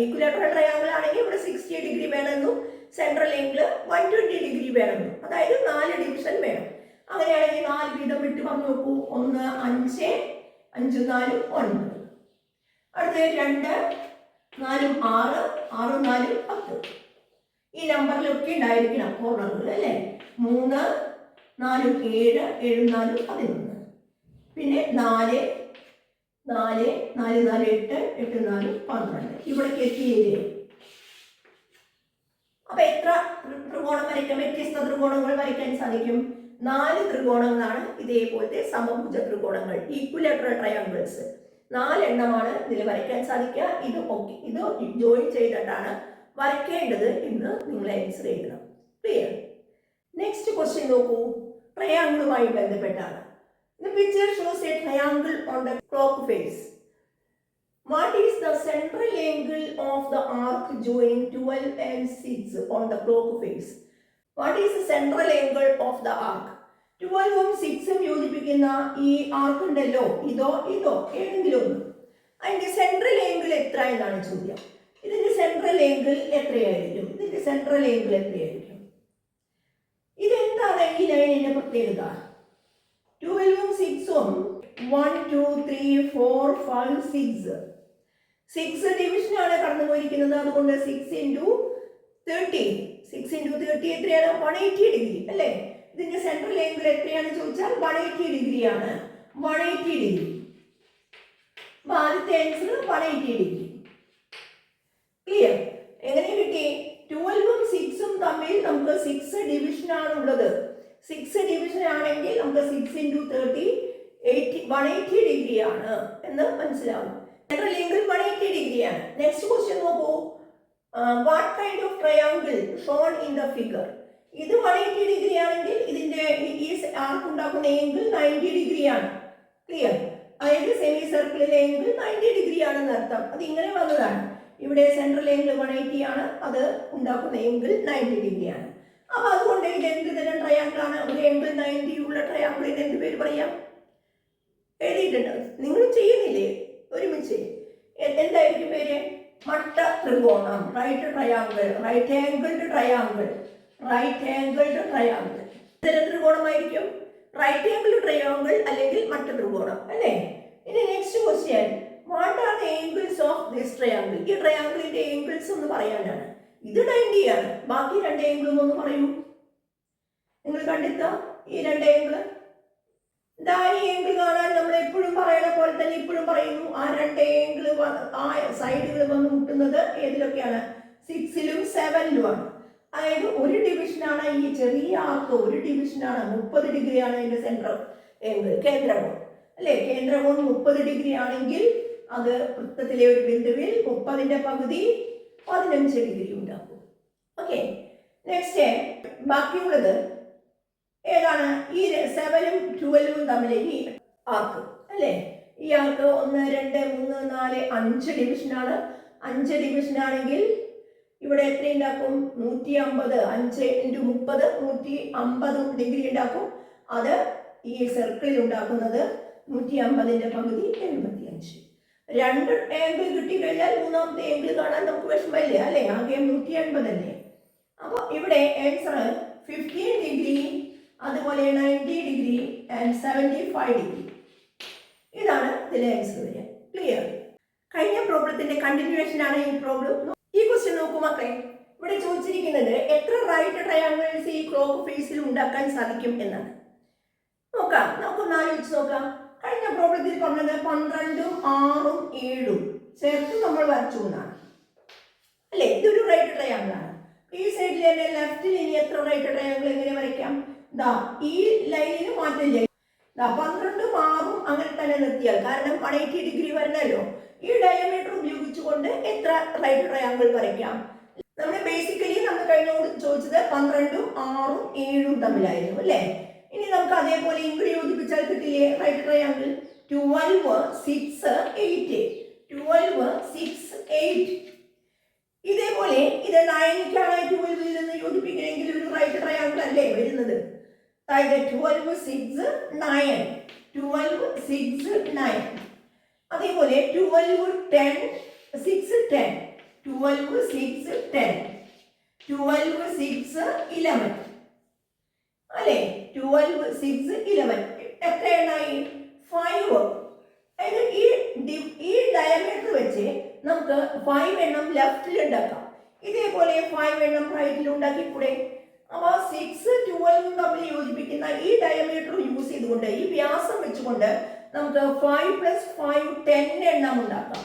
ഈക്വലേറ്റർ ട്രയാങ്കിൾ ആണെങ്കിൽ ഇവിടെ സിക്സ്റ്റി ഡിഗ്രി വേണമെന്നും സെൻട്രൽ എങ്കിൽ വൺ ട്വന്റി ഡിഗ്രി വേണമെന്നും. അതായത് നാല് ഡിവിഷൻ വേണം. അങ്ങനെയാണെങ്കിൽ നാല് വീതം വിട്ട് പറഞ്ഞു നോക്കൂ. ഒന്ന് അഞ്ച് അഞ്ച് നാലും ഒൻപത്. അടുത്ത രണ്ട് നാലും ആറ് ആറും നാലും പത്ത്. ഈ നമ്പറിലൊക്കെ ഉണ്ടായിരിക്കണം കോർണറുകൾ അല്ലേ? മൂന്ന് നാലും ഏഴ് ഏഴും നാലും പതിനൊന്ന്. പിന്നെ നാല് നാല് നാല് നാല് എട്ട് എട്ട് നാല് പന്ത്രണ്ട്. ഇവിടേക്ക് എത്തിയില്ലേ അപ്പൊ എത്ര ത്രി- ത്രികോണം വരയ്ക്കാൻ വ്യത്യസ്ത ത്രികോണങ്ങൾ വരയ്ക്കാൻ സാധിക്കും? നാല് ത്രികോണങ്ങളാണ് ഇതേപോലത്തെ സമഭുജ ത്രികോണങ്ങൾ ഈക്വലേറ്ററൽ ട്രയാങ്കിൾസ് നാലെണ്ണമാണ് ഇതിൽ വരയ്ക്കാൻ സാധിക്കുക. ഇത് ഓക്കെ ഇത് ജോയിൻ ചെയ്തിട്ടാണ് വരയ്ക്കേണ്ടത് എന്ന് നിങ്ങൾ ആൻസർ ചെയ്യണം ക്ലിയർ നെക്സ്റ്റ് ക്വസ്റ്റ്യൻ നോക്കൂ. ട്രയാങ്കിളുമായി ബന്ധപ്പെട്ടാണ്. The picture shows a triangle on the clock face. What is the central angle of the arc joining 12 and 6 on the clock face? What is the central angle of the arc? 12ഉം 6ഉം യോജിപ്പിക്കുന്ന ഈ ആർക്ക് ഉണ്ടല്ലോ ഇതോ ഇതോ ഏതെങ്കിലും ഒന്ന് അതിന്റെ central ഏങ്കിൾ എത്ര എന്നാണ് ചോദ്യം ഇതിന്റെ സെൻട്രൽ ഏങ്കിൾ എത്രയായിരിക്കും ഇതിന്റെ സെൻട്രൽ ഏങ്കിൾ എത്രയായിരിക്കും ഇതെന്താണ് ഈ ലൈനിന്റെ പ്രത്യേകത ട്വൽവും സിക്സും one two three four five six. Six ഡിവിഷനാണ് കടന്നു പോയിരിക്കുന്നത് അതുകൊണ്ട് six into thirty six into thirty എത്രയാണ്? വൺ എയ്റ്റി ഡിഗ്രി അല്ലേ? ഇതിന്റെ സെൻട്രൽ ആംഗിൾ എത്രയാണ് ചോദിച്ചാൽ വൺ എയ്റ്റി ഡിഗ്രിയാണ്. One eighty degree. അപ്പൊ ആദ്യത്തെ answer one eighty degree. Clear എങ്ങനെ കിട്ടി? ട്വൽവും നമുക്ക് സിക്സ് ഡിവിഷൻ ആണുള്ളത് സിക്സ് ഡിവിഷൻ ആണെങ്കിൽ നമുക്ക് six into thirty eighty one eighty degree ആണ് എന്ന് മനസ്സിലാവും. Central angle one eighty degree ആണ്. നെക്സ്റ്റ് ക്വസ്റ്റ്യൻ നോക്കൂ. What kind of triangle shown in the figure ഇത് വൺ എയ്റ്റി ഡിഗ്രി ആണെങ്കിൽ ഇതിന്റെ ഈ- ആർക്കുണ്ടാക്കുന്ന ആംഗിൾ നയന്റി ഡിഗ്രി ആണ്. ക്ലിയർ അതായത് സെമി സർക്കിളിലെ ആംഗിൾ നയന്റി ഡിഗ്രി ആണെന്ന് അർത്ഥം. അത് ഇങ്ങനെ വന്നതാണ്. ഇവിടെ സെൻട്രൽ ആംഗിൾ വൺ എയ്റ്റി ആണ്. അത് ഉണ്ടാക്കുന്ന ആംഗിൾ നയന്റി ഡിഗ്രി ആണ്. അപ്പൊ അതുകൊണ്ട് ഇത് എന്ത് തരം ട്രയാങ്കിൾ ആണ്? ഒരു എൺപത് നയന്റി ഉള്ള ട്രയാങ്കിളിന് എന്ത് പേര് പറയാം? എഴുതിയിട്ടുണ്ട്. നിങ്ങൾ ചെയ്യുന്നില്ലേ? ഒരുമിച്ച്. എന്തായിരിക്കും പേര്? മട്ട ത്രികോണം. Right triangle right angled triangle right angled triangle ഇത്തരം ത്രികോണമായിരിക്കും? റൈറ്റ് ആംഗിൾ ട്രയാങ്കിൾ അല്ലെങ്കിൽ മട്ട ത്രികോണം. അല്ലേ? ഇനി next question what are the angles of this triangle ഈ ട്രയാങ്കിളിന്റെ ഏംഗിൾസ് എന്ന് പറയാനാണ്. ഇത് നയന്റി ബാക്കി രണ്ട് ആംഗിളും ഒന്ന് പറയൂ. നിങ്ങൾ കണ്ടെത്താം. ഈ രണ്ട് ആംഗിൾ ഇതാ ഈ കാണാൻ നമ്മൾ എപ്പോഴും പറയണ പോലെ തന്നെ ഇപ്പോഴും പറയുന്നു. ആ രണ്ട് ആംഗിൾ ആ സൈഡുകൾ വന്ന് മുട്ടുന്നത് ഏതിലൊക്കെയാണ്? സിക്സിലും സെവനിലുമാണ് അതായത് ഒരു ഡിവിഷനാണ് ഈ ചെറിയ ആർക്ക് ഒരു ഡിവിഷനാണ് മുപ്പത് ഡിഗ്രിയാണ് അതിന്റെ സെൻട്രൽ ആംഗിൾ കേന്ദ്രകോൺ. അല്ലേ? കേന്ദ്രകോൺ മുപ്പത് ഡിഗ്രി ആണെങ്കിൽ അത് വൃത്തത്തിലെ ഒരു ബിന്ദുവിൽ മുപ്പതിന്റെ പകുതി പതിനഞ്ച് ഡിഗ്രി ഉണ്ടാക്കും ഓക്കെ നെക്സ്റ്റ് ബാക്കിയുള്ളത് ഏതാണ്? ഈ സെവനും ട്വൽവും തമ്മിൽ ഈ ആർക്ക് അല്ലേ? ഈ ആർക്ക് ഒന്ന് രണ്ട് മൂന്ന് നാല് അഞ്ച് ഡിവിഷനാണ് അഞ്ച് ഡിവിഷനാണെങ്കിൽ ഇവിടെ എത്ര ഉണ്ടാക്കും? നൂറ്റി അമ്പത്. അഞ്ച് ഇന്റു മുപ്പത് നൂറ്റി അമ്പത് ഡിഗ്രി ഉണ്ടാക്കും. അത് ഈ സർക്കിളിൽ ഉണ്ടാക്കുന്നത് നൂറ്റി അമ്പതിന്റെ പകുതി എൺപത്തി അഞ്ച് രണ്ട് ആംഗിൾ കിട്ടിക്കഴിഞ്ഞാൽ മൂന്നാമത്തെ ആംഗിൾ കാണാൻ നമുക്ക് വിഷമമില്ല? അല്ലേ? ആകെ നൂറ്റി എൺപതല്ലേ അപ്പോൾ ഇവിടെ ആൻസർ ഫിഫ്റ്റീൻ ഡിഗ്രി അതുപോലെ ninety degree and seventy five degree ഇതാണ് ഇതിലെ ആൻസർ വരിക. ക്ലിയർ കഴിഞ്ഞ പ്രോബ്ലത്തിന്റെ കണ്ടിന്യൂവേഷൻ ആണ് ഈ പ്രോബ്ലം ഈ ക്വസ്റ്റ്യൻ നോക്കൂ മക്കളെ. ഇവിടെ ചോദിച്ചിരിക്കുന്നത് എത്ര റൈറ്റ് ട്രയാങ്കിൾസ് ഈ ക്ലോക്ക് ഫേസിൽ ഉണ്ടാക്കാൻ സാധിക്കും എന്നാണ്. നോക്കാം. നമുക്കൊന്ന് ആലോചിച്ച് നോക്കാം. കഴിഞ്ഞ പ്രോബ്ലത്തിൽ പറഞ്ഞത് പന്ത്രണ്ടും ആറും ഏഴും. ചേർത്ത് നമ്മൾ വരച്ചു എന്നാണ്. അല്ലേ? ഇതൊരു റൈറ്റ് ട്രയാങ്കിൾ ആണ്. ഈ സൈഡിൽ തന്നെ ലെഫ്റ്റിൽ ഇനി എത്ര റൈറ്റ് ട്രയാങ്കിൾ എങ്ങനെ വരയ്ക്കാം? ദാ ഈ ലൈനിന് മാറ്റം ദാ പന്ത്രണ്ടും മാറും അങ്ങനെ തന്നെ നിർത്തിയാൽ കാരണം വൺ എയ്റ്റി ഡിഗ്രി വരണല്ലോ ഈ ഡയമീറ്റർ ഉപയോഗിച്ചുകൊണ്ട് എത്ര റൈറ്റ് ട്രയാങ്കിൾ വരയ്ക്കാം? നമ്മൾ ബേസിക്കലി നമ്മൾ കഴിഞ്ഞോട് ചോദിച്ചത് പന്ത്രണ്ടും ആറും ഏഴും തമ്മിലായിരുന്നു അല്ലേ? ഇനി നമുക്ക് അതേപോലെ ഇങ്ങോട്ട് യോജിപ്പിച്ചാൽ കിട്ടില്ലേ? Right triangle twelve six eight twelve six eight ഇതേപോലെ ഇത് നയനിക്കാണ് ട്വൽവിൽ നിന്ന് യോജിപ്പിക്കണമെങ്കിൽ ഒരു റൈറ്റ് ട്രയാങ്കിൾ അല്ലേ വരുന്നത്? അതായത് twelve six nine twelve six nine അതേപോലെ twelve ten six ten twelve six ten twelve six eleven അല്ലേ? ട്വൽവ് സിക്സ് ഇലവൻ എത്ര എണ്ണായി ഫൈവ് അതായത് ഈ ഡയമീറ്റർ വെച്ച് നമുക്ക് ഫൈവ് എണ്ണം ലെഫ്റ്റിൽ ഉണ്ടാക്കാം. ഇതേപോലെ ഫൈവ് എണ്ണം റൈറ്റിൽ ഉണ്ടാക്കിക്കൂടെ? അപ്പോൾ സിക്സ് ട്വൽവും തമ്മിൽ യോജിപ്പിക്കുന്ന ഈ ഡയമീറ്റർ യൂസ് ചെയ്തുകൊണ്ട് ഈ വ്യാസം വെച്ചുകൊണ്ട് നമുക്ക് ഫൈവ് പ്ലസ് ഫൈവ് ടെൻ എണ്ണം ഉണ്ടാക്കാം.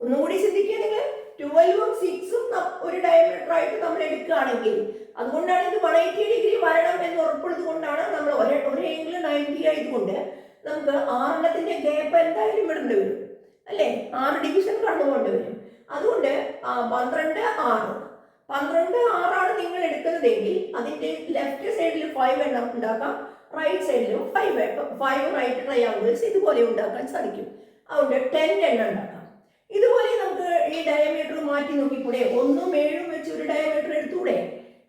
ഒന്നുകൂടി ചിന്തിക്കുക നിങ്ങൾ. ട്വൽവും സിക്സും ഒരു ഡയമീറ്റർ ആയിട്ട് നമ്മൾ എടുക്കുകയാണെങ്കിൽ അതുകൊണ്ടാണ് ഇത് വൺ എയ്റ്റി ഡിഗ്രി വരണം എന്ന് ഉറപ്പുള്ളത് കൊണ്ടാണ് നമ്മൾ ഒരേ ഒരു എങ്കിലും നയന്റി ആയതുകൊണ്ട് നമുക്ക് ആറെണ്ണത്തിന്റെ ഗ്യാപ്പ് എന്തായാലും ഇടേണ്ടി വരും. അല്ലേ? ആറ് ഡിവിഷൻ കണ്ടുകൊണ്ട് വരും. അതുകൊണ്ട് പന്ത്രണ്ട് ആറ്. പന്ത്രണ്ട് ആറാണ് നിങ്ങൾ എടുക്കുന്നതെങ്കിൽ അതിന്റെ ലെഫ്റ്റ് സൈഡിൽ ഫൈവ് എണ്ണം ഉണ്ടാക്കാം. റൈറ്റ് സൈഡിലും ഫൈവ് ഫൈവ് റൈറ്റ് ട്രയാങ്കിൾസ് ഇതുപോലെ ഉണ്ടാക്കാൻ സാധിക്കും. അതുകൊണ്ട് ടെൻ എണ്ണം ഉണ്ടാക്കാം. ഇതുപോലെ നമുക്ക് ഈ ഡയമീറ്റർ മാറ്റി നോക്കിക്കൂടെ? ഒന്നും ഏഴും വെച്ച് ഒരു ഡയമീറ്റർ എടുത്തൂടെ?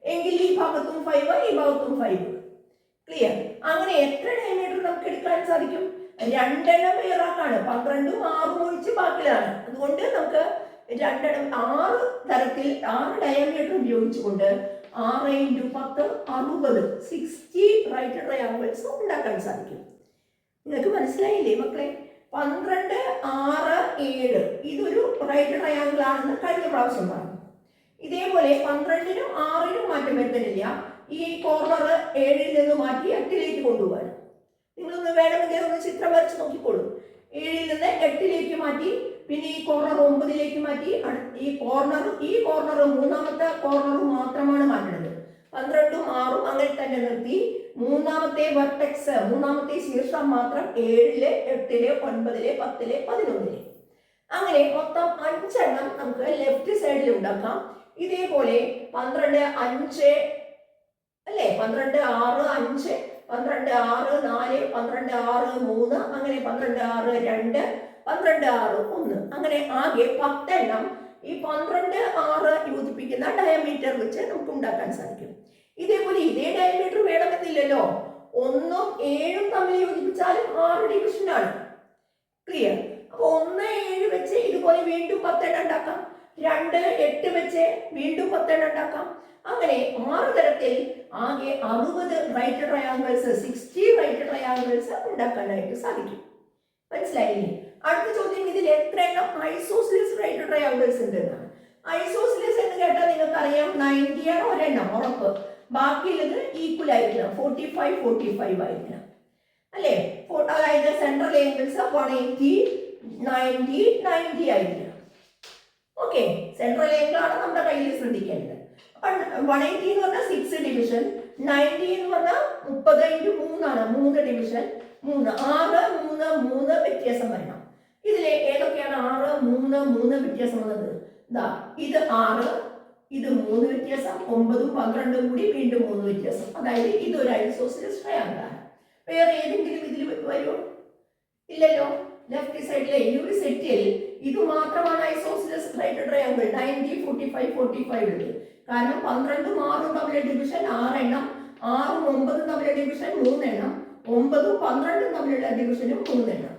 എങ്കിൽ ഈ ഭാഗത്തും ഫൈവ് ഈ ഭാഗത്തും ഫൈവ് ക്ലിയർ അങ്ങനെ എത്ര ഡയമീറ്റർ നമുക്ക് എടുക്കാൻ സാധിക്കും? രണ്ടെണ്ണം വേറാക്കാണ് പന്ത്രണ്ടും ആറും ഒഴിച്ച് ബാക്കിലാണ് അതുകൊണ്ട് നമുക്ക് രണ്ടെണ്ണം ആറ് തരത്തിൽ ആറ് ഡയമീറ്റർ ഉപയോഗിച്ചുകൊണ്ട് ആറ് ഇന്റു പത്ത് അറുപത് സിക്സ്റ്റി റൈറ്റ് ട്രയാങ്കിൾസ് ഉണ്ടാക്കാൻ സാധിക്കും. നിങ്ങൾക്ക് മനസ്സിലായില്ലേ മക്കളെ? പന്ത്രണ്ട് ആറ് ഏഴ്. ഇതൊരു റൈറ്റ് ട്രയാങ്കിൾ ആണെന്ന് കഴിഞ്ഞ പ്രാവശ്യം പറഞ്ഞു. ഇതേപോലെ പന്ത്രണ്ടിനും ആറിനും മാറ്റം വരുത്തുന്നില്ല ഈ കോർണർ ഏഴിൽ നിന്ന് മാറ്റി എട്ടിലേക്ക് കൊണ്ടുപോകാൻ. നിങ്ങളൊന്ന് വേണമെങ്കിൽ ഒന്ന് ചിത്രം വരച്ച് നോക്കിക്കോളൂ. ഏഴിൽ നിന്ന് എട്ടിലേക്ക് മാറ്റി പിന്നെ ഈ കോർണർ ഒമ്പതിലേക്ക് മാറ്റി ഈ കോർണർ ഈ കോർണർ മൂന്നാമത്തെ കോർണർ മാത്രമാണ് മാറ്റുന്നത് മൂന്നാമത്തെ വെർട്ടെക്സ് മൂന്നാമത്തെ ശീർഷം മാത്രം ഏഴിൽ എട്ടിൽ ഒൻപതിൽ പത്തിൽ പതിനൊന്നിൽ. അങ്ങനെ മൊത്തം അഞ്ചെണ്ണം നമുക്ക് ലെഫ്റ്റ് സൈഡിൽ ഉണ്ടാക്കാം. ഇതേപോലെ പന്ത്രണ്ട് അഞ്ച് അല്ലേ? പന്ത്രണ്ട് ആറ് അഞ്ച് പന്ത്രണ്ട് ആറ് നാല് പന്ത്രണ്ട് ആറ് മൂന്ന് അങ്ങനെ പന്ത്രണ്ട് ആറ് രണ്ട് പന്ത്രണ്ട് ആറ് ഒന്ന്. അങ്ങനെ ആകെ പത്തെണ്ണം ഈ പന്ത്രണ്ട് ആറ് യോജിപ്പിക്കുന്ന ഡയമീറ്റർ വെച്ച് നമുക്ക് ഉണ്ടാക്കാൻ സാധിക്കും. ഇതേപോലെ ഇതേ ഡയമീറ്റർ വേണമെന്നില്ലല്ലോ. ഒന്നും ഏഴും തമ്മിൽ യോജിപ്പിച്ചാലും ആറ് ഡിവിഷനാണ് ക്ലിയർ അപ്പൊ ഒന്ന് ഏഴ് വെച്ച് ഇതുപോലെ വീണ്ടും പത്തെണ്ണം ഉണ്ടാക്കാം. രണ്ട് എട്ട് വെച്ച് വീണ്ടും പത്തെണ്ണം ഉണ്ടാക്കാം. അങ്ങനെ ആറ് തരത്തിൽ ആകെ അറുപത് right triangles sixty right triangles ഉണ്ടാക്കാനായിട്ട് സാധിക്കും. മനസ്സിലായില്ലേ? അടുത്ത ചോദ്യം ഇതിൽ എത്ര എണ്ണം ഐസോസിലിസ് റൈറ്റ് ട്രയാങ്കിൾസ് ഉണ്ട് എന്നാണ് ഐസോസിലിസ് എന്ന് കേട്ടാൽ നിങ്ങൾക്ക് അറിയാം നയന്റി ആണ് ഒരെണ്ണം ഉറപ്പ്. ബാക്കിയുള്ളത് ഈക്വൽ ആയിരിക്കണം ഫോർട്ടി ഫൈവ് ഫോർട്ടി ഫൈവ് ആയിരിക്കണം. അല്ലേ? അതായത് central angles one eighty ninety ninety ആയിരിക്കണം. ഓക്കെ സെൻട്രൽ ഏംഗിൾ ആണ് നമ്മുടെ കയ്യിൽ ശ്രദ്ധിക്കേണ്ടത്. വൺ എയ്റ്റി എന്ന് പറഞ്ഞാൽ സിക്സ് ഡിവിഷൻ നയന്റി എന്ന് പറഞ്ഞാൽ മുപ്പത് ഇന്റു മൂന്നാണ് മൂന്ന് ഡിവിഷൻ മൂന്ന് ആറ് മൂന്ന് മൂന്ന് വ്യത്യാസം വരണം. ഇതിലെ ഏതൊക്കെയാണ് ആറ് മൂന്ന് മൂന്ന് വ്യത്യാസം വന്നത്? ഇതാ ഇത് ആറ് ഇത് മൂന്ന് വ്യത്യാസം ഒമ്പതും പന്ത്രണ്ടും കൂടി വീണ്ടും മൂന്ന് വ്യത്യാസം. അതായത് ഇതൊരു ഐസോസിലസ് ട്രയാങ്കിളാണ് വേറെ ഏതെങ്കിലും ഇതിൽ വരുമോ ഇല്ലല്ലോ. ലെഫ്റ്റ് സൈഡിലെ ഈ ഒരു സെറ്റിൽ ഇത് മാത്രമാണ് isosceles right triangle ninety forty five forty five കാരണം പന്ത്രണ്ടും ആറും തമ്മിലെ ഡിവിഷൻ ആറെണ്ണം. ആറും ഒമ്പതും തമ്മിലെ ഡിവിഷൻ മൂന്നെണ്ണം. ഒമ്പതും പന്ത്രണ്ടും തമ്മിലുള്ള ഡിവിഷനും മൂന്നെണ്ണം.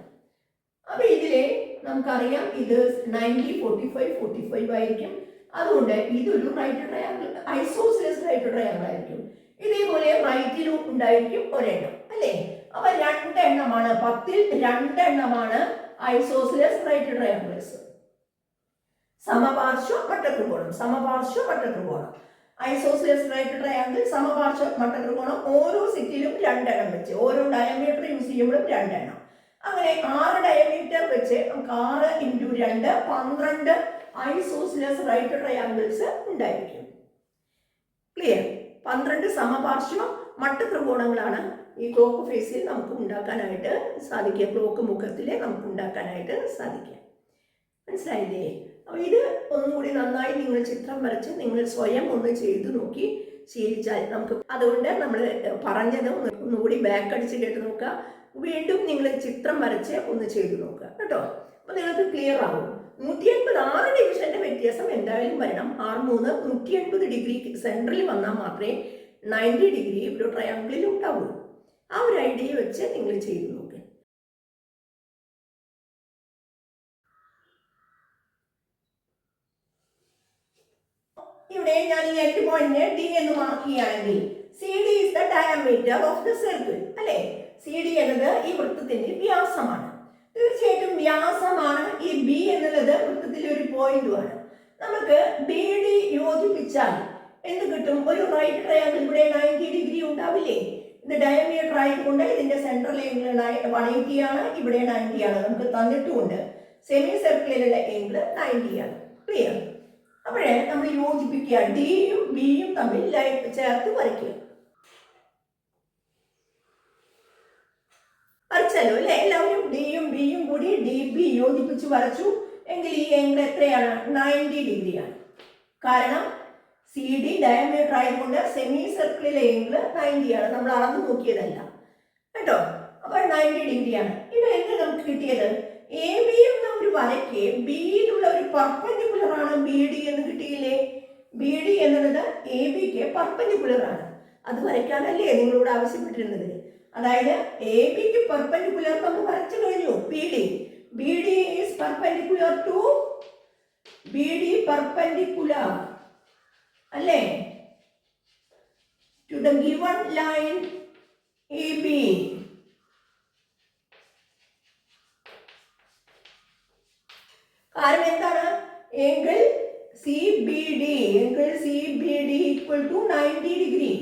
അപ്പൊ ഇതിലെ നമുക്കറിയാം ഇത് ninety forty five forty five ആയിരിക്കും. അതുകൊണ്ട് ഇതൊരു right triangle isosceles right triangle ആയിരിക്കും. ഇതേപോലെ റൈറ്റിലും ഉണ്ടായിരിക്കും ഒരെണ്ണം അല്ലേ? അപ്പൊ രണ്ടെണ്ണമാണ് പത്തിൽ രണ്ടെണ്ണമാണ് ഐസോസിലസ് റൈറ്റ് ട്രയാങ്കിൾസ് സമപാർശ്വ മട്ടത്രികോണം സമപാർശ്വ മട്ടത്രികോണം ഐസോസിലസ് റൈറ്റ് ട്രയാങ്കിൾ സമപാർശ്വ മട്ടത്രികോണം ഓരോ സെറ്റിലും രണ്ടെണ്ണം വെച്ച് ഓരോ ഡയമീറ്റർ യൂസ് ചെയ്യുമ്പോഴും രണ്ടെണ്ണം. അങ്ങനെ ആറ് ഡയമീറ്റർ വെച്ച് നമുക്ക് ആറ് ഇന്റു രണ്ട് പന്ത്രണ്ട് ഐസോസിലസ് റൈറ്റ് ട്രയാങ്കിൾസ് ഉണ്ടായിരിക്കും. ക്ലിയർ പന്ത്രണ്ട് സമപാർശ്വ മട്ട ത്രികോണങ്ങളാണ് ഈ ക്ലോക്ക് ഫേസിൽ നമുക്ക് ഉണ്ടാക്കാനായിട്ട് സാധിക്കുക. ക്ലോക്ക് മുഖത്തിൽ നമുക്ക് ഉണ്ടാക്കാനായിട്ട് സാധിക്കുക. മനസ്സിലായില്ലേ? ഇത് ഒന്നുകൂടി നന്നായി നിങ്ങൾ ചിത്രം വരച്ച് നിങ്ങൾ സ്വയം ഒന്ന് ചെയ്തു നോക്കി ശീലിച്ചാൽ നമുക്ക് അതുകൊണ്ട് നമ്മൾ പറഞ്ഞത് ഒന്ന് ഒന്നുകൂടി ബാക്ക് അടിച്ച് കേട്ട് നോക്കുക. വീണ്ടും നിങ്ങൾ ചിത്രം വരച്ച് ഒന്ന് ചെയ്തു നോക്കുക. കേട്ടോ? അപ്പോൾ നിങ്ങൾക്ക് ക്ലിയർ ആകും നൂറ്റി എൺപത് ആറ് ഡിവിഷന്റെ വ്യത്യാസം എന്തായാലും വരണം. ആറ് മൂന്ന് നൂറ്റി എൺപത് ഡിഗ്രി സെൻട്രൽ വന്നാൽ മാത്രമേ നയന്റി ഡിഗ്രി ഒരു ട്രയാങ്കിളിൽ ഉണ്ടാവുള്ളൂ. ആ ഒരു ഐഡിയ വെച്ച് നിങ്ങൾ ചെയ്തു നോക്കുക ഇവിടെ ഞാൻ ഈ എട്ട് പോയിന്റ് ഡി എന്ന് മാർക്ക് ചെയ്യുകയാണെങ്കിൽ C D is the diameter of the circle അല്ലേ? സി ഡി എന്നത് ഈ വൃത്തത്തിന്റെ വ്യാസമാണ്. തീർച്ചയായിട്ടും വ്യാസമാണ് ഈ ബി എന്നുള്ളത് വൃത്തത്തിലെ ഒരു പോയിന്റുമാണ് നമുക്ക് ബി ഡി യോജിപ്പിച്ചാൽ എന്ത് കിട്ടും? ഒരു റൈറ്റ് ട്രയാങ്കിൾ ഇവിടെ നയന്റി ഡിഗ്രി ഉണ്ടാവില്ലേ? ഇത് ഡയമീറ്റർ ആയതുകൊണ്ട് ഇതിന്റെ സെൻട്രൽ ഏംഗിൾ വൺ എയ്റ്റി ആണ് ഇവിടെ നയന്റി ആണ്. നമുക്ക് തന്നിട്ടുമുണ്ട്. സെമി സർക്കിളിലുള്ള ഏംഗിൾ നയന്റി ആണ്. ക്ലിയർ അപ്പോഴേ നമ്മൾ യോജിപ്പിക്കുക. ഡിയും ബിയും തമ്മിൽ ലൈൻ ചേർത്ത് വരയ്ക്കുക. വരച്ചല്ലോ അല്ലേ? എല്ലാവരും ഡിയും ബിയും കൂടി ഡി ബി യോജിപ്പിച്ച് വരച്ചു. എങ്കിൽ ഈ എങ്കിൽ എത്രയാണ്? നയന്റി ഡിഗ്രിയാണ്. കാരണം സി ഡി ഡയമീറ്റർ ആയതുകൊണ്ട് സെമി സർക്കിളിലെ എങ്കിൽ നയന്റി ആണ്. നമ്മൾ അളന്ന് നോക്കിയതല്ല. കേട്ടോ? അപ്പോൾ നയന്റി ഡിഗ്രിയാണ്. ഇത് എന്ത് നമുക്ക് കിട്ടിയത്? എ ബി എന്ന ഒരു വരയ്ക്ക് ബിയിലുള്ള ഒരു പെർപെൻഡിക്കുലർ ആണ് ബി ഡി എന്ന് കിട്ടിയില്ലേ? ബി ഡി എന്നുള്ളത് എ ബിക്ക് പെർപെൻഡിക്കുലർ ആണ്. അത് വരയ്ക്കാനല്ലേ നിങ്ങളോട് ആവശ്യപ്പെട്ടിരുന്നത്? അതായത് എ ബിക്ക് പെർപെൻഡിക്കുലർ നമ്മൾ വരച്ചു കഴിഞ്ഞു. B D B D is perpendicular to B D perpendicular അല്ലേ? To the given line A B കാരണം എന്താണ്? എങ്കിൽ സി ബി ഡി എങ്കിൽ C B D equal to ninety degree